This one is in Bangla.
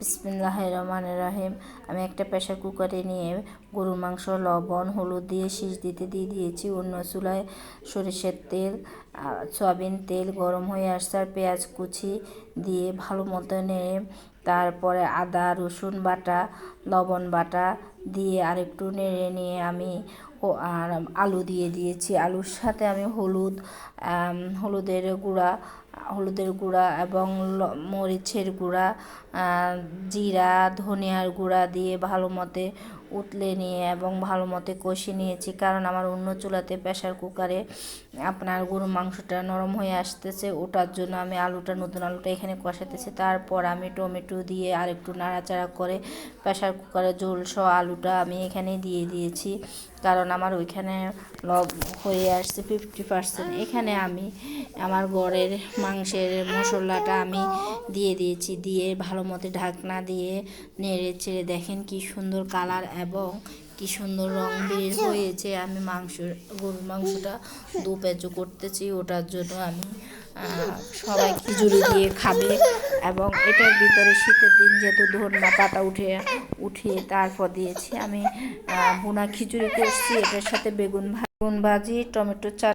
বিসমিল্লাহ রহমান রাহিম। আমি একটা প্রেশার কুকারে নিয়ে গরুর মাংস, লবণ, হলুদ দিয়ে শীষ দিতে দিয়ে দিয়েছি। অন্য চুলায় সরিষার তেল সয়াবিন তেল গরম হয়ে আসছে আর পেঁয়াজ কুচি দিয়ে ভালো মতো নেড়ে তারপরে আদা, রসুন বাটা, লবণ বাটা দিয়ে আরেকটু নেড়ে নিয়ে আমি ও, আর আলু দিয়ে দিয়েছি। আলুর সাথে আমি হলুদ হলুদের গুঁড়া হলুদের গুঁড়া এবং মরিচের গুঁড়া জিরা, ধনিয়ার গুঁড়া দিয়ে ভালো মতে উতলে নিয়ে এবং ভালো মতে কষিয়ে নিয়েছি। কারণ আমার অন্য চুলাতে প্রেশার কুকারে আপনার গরুর মাংসটা নরম হয়ে আসতেছে, ওটার জন্য আমি আলুটা, নতুন আলুটা এখানে কষাতেছি তারপর আমি টমেটো দিয়ে আর একটু নাড়াচাড়া করে প্রেশার কুকারে সহ আলুটা আমি এখানে দিয়ে দিয়েছি। কারণ আমার ওইখানে লব হয়ে আসছে ফিফটি পার্সেন্ট এখানে আমি আমার গড়ের মাংসের মশলাটা আমি দিয়ে দিয়েছি, দিয়ে ভালো মতো ঢাকনা দিয়ে নেড়ে চেড়ে দেখেন কি সুন্দর কালার এবং কি সুন্দর রং বের হয়েছে। আমি মাংস গরুর মাংসটা দু পেঁচো করতেছি, ওটার জন্য আমি সবাই খিচুড়ি দিয়ে খাবে এবং এটার ভিতরে শীতের দিন যেহেতু ধন্যা পাতা উঠে, উঠিয়ে তারপর দিয়েছি। আমি ভুনা খিচুড়ি করছি এটার সাথে বেগুন বেগুন ভাজি, টমেটো চাট